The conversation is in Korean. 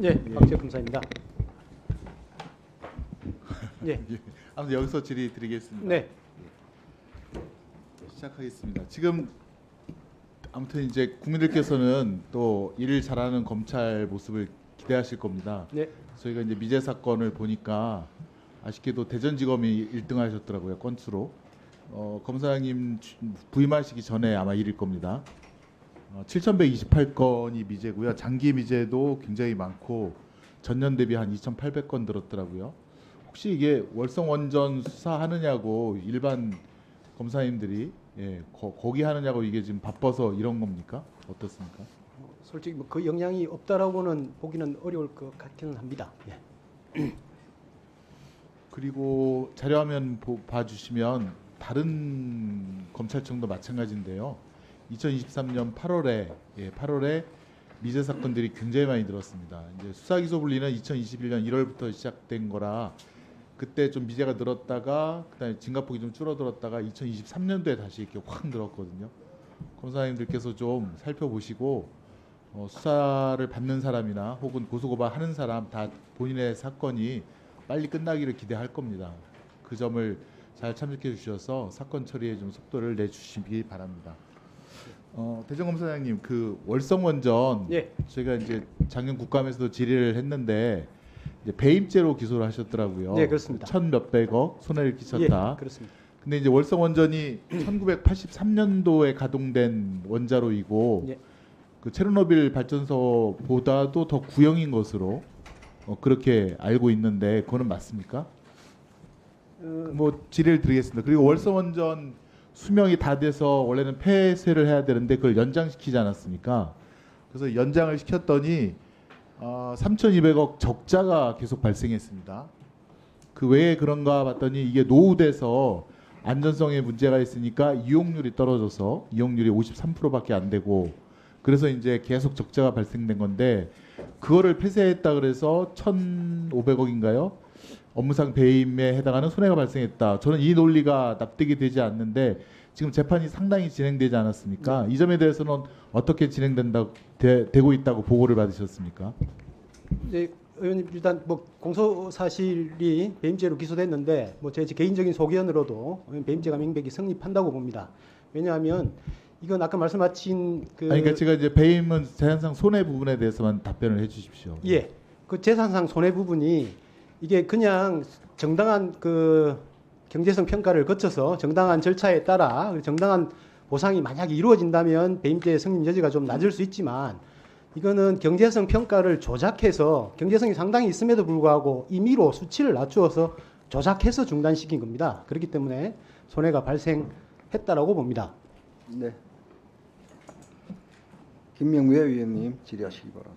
예, 박재 검사입니다. 예, 예. 아무튼 여기서 질의 드리겠습니다. 네, 시작하겠습니다. 지금 아무튼 이제 국민들께서는 또 일을 잘하는 검찰 모습을 기대하실 겁니다. 네, 저희가 이제 미제 사건을 보니까 아쉽게도 대전지검이 1등하셨더라고요 건수로. 어, 검사님 주- 부임하시기 전에 아마 일일 겁니다. 어, 7,128건이 미제고요. 장기 미제도 굉장히 많고 전년 대비 한 2,800건 들었더라고요. 혹시 이게 월성 원전 수사하느냐고 일반 검사님들이 예, 거, 거기 하느냐고 이게 지금 바빠서 이런 겁니까? 어떻습니까? 솔직히 뭐 그 영향이 없다라고는 보기는 어려울 것 같기는 합니다. 예. 그리고 자료화면 보- 봐주시면 다른 검찰청도 마찬가지인데요. 2023년 8월에 예, 8월에 미제 사건들이 굉장히 많이 늘었습니다. 이제 수사 기소 분리는 2021년 1월부터 시작된 거라 그때 좀 미제가 늘었다가 그다음에 진갑폭이 좀 줄어들었다가 2023년도에 다시 이렇게 확 늘었거든요. 검사님들께서 좀 살펴보시고 어, 수사를 받는 사람이나 혹은 고소고발하는 사람 다 본인의 사건이 빨리 끝나기를 기대할 겁니다. 그 점을 잘 참조해 주셔서 사건 처리에 좀 속도를 내 주시기 바랍니다. 어, 대전검사장님 그 월성원전 예, 저희가 이제 작년 국감에서도 질의를 했는데 이제 배임죄로 기소를 하셨더라고요. 네, 그렇습니다. 천 몇백억 손해를 예, 끼쳤다. 그렇습니다. 근데 이제 월성원전이 1983년도에 가동된 원자로이고 예. 그 체르노빌 발전소보다도 더 구형인 것으로 어, 그렇게 알고 있는데 그거는 맞습니까? 어, 뭐 질의를 드리겠습니다. 그리고 월성원전 수명이 다 돼서 원래는 폐쇄를 해야 되는데 그걸 연장시키지 않았습니까? 그래서 연장을 시켰더니 어, 3,200억 적자가 계속 발생했습니다. 그왜 그런가 봤더니 이게 노후돼서 안전성에 문제가 있으니까 이용률이 떨어져서 이용률이 53%밖에 안 되고 그래서 이제 계속 적자가 발생된 건데 그거를 폐쇄했다 그래서 1,500억인가요? 업무상 배임에 해당하는 손해가 발생했다. 저는 이 논리가 납득이 되지 않는데 지금 재판이 상당히 진행되지 않았습니까? 이 점에 대해서는 어떻게 진행된다 되, 되고 있다고 보고를 받으셨습니까? 네, 의원님 일단 뭐 공소 사실이 배임죄로 기소됐는데 뭐 제 개인적인 소견으로도 배임죄가 명백히 성립한다고 봅니다. 왜냐하면 이건 아까 말씀하신 그 아니, 그러니까 제가 이제 배임은 재산상 손해 부분에 대해서만 답변을 해 주십시오. 예, 그 재산상 손해 부분이 이게 그냥 정당한 그 경제성 평가를 거쳐서 정당한 절차에 따라 정당한 보상이 만약에 이루어진다면 배임죄 성립 여지가 좀 낮을 수 있지만 이거는 경제성 평가를 조작해서 경제성이 상당히 있음에도 불구하고 임의로 수치를 낮추어서 조작해서 중단시킨 겁니다. 그렇기 때문에 손해가 발생했다라고 봅니다. 네. 김명무의 위원님 질의하시기 바랍니다.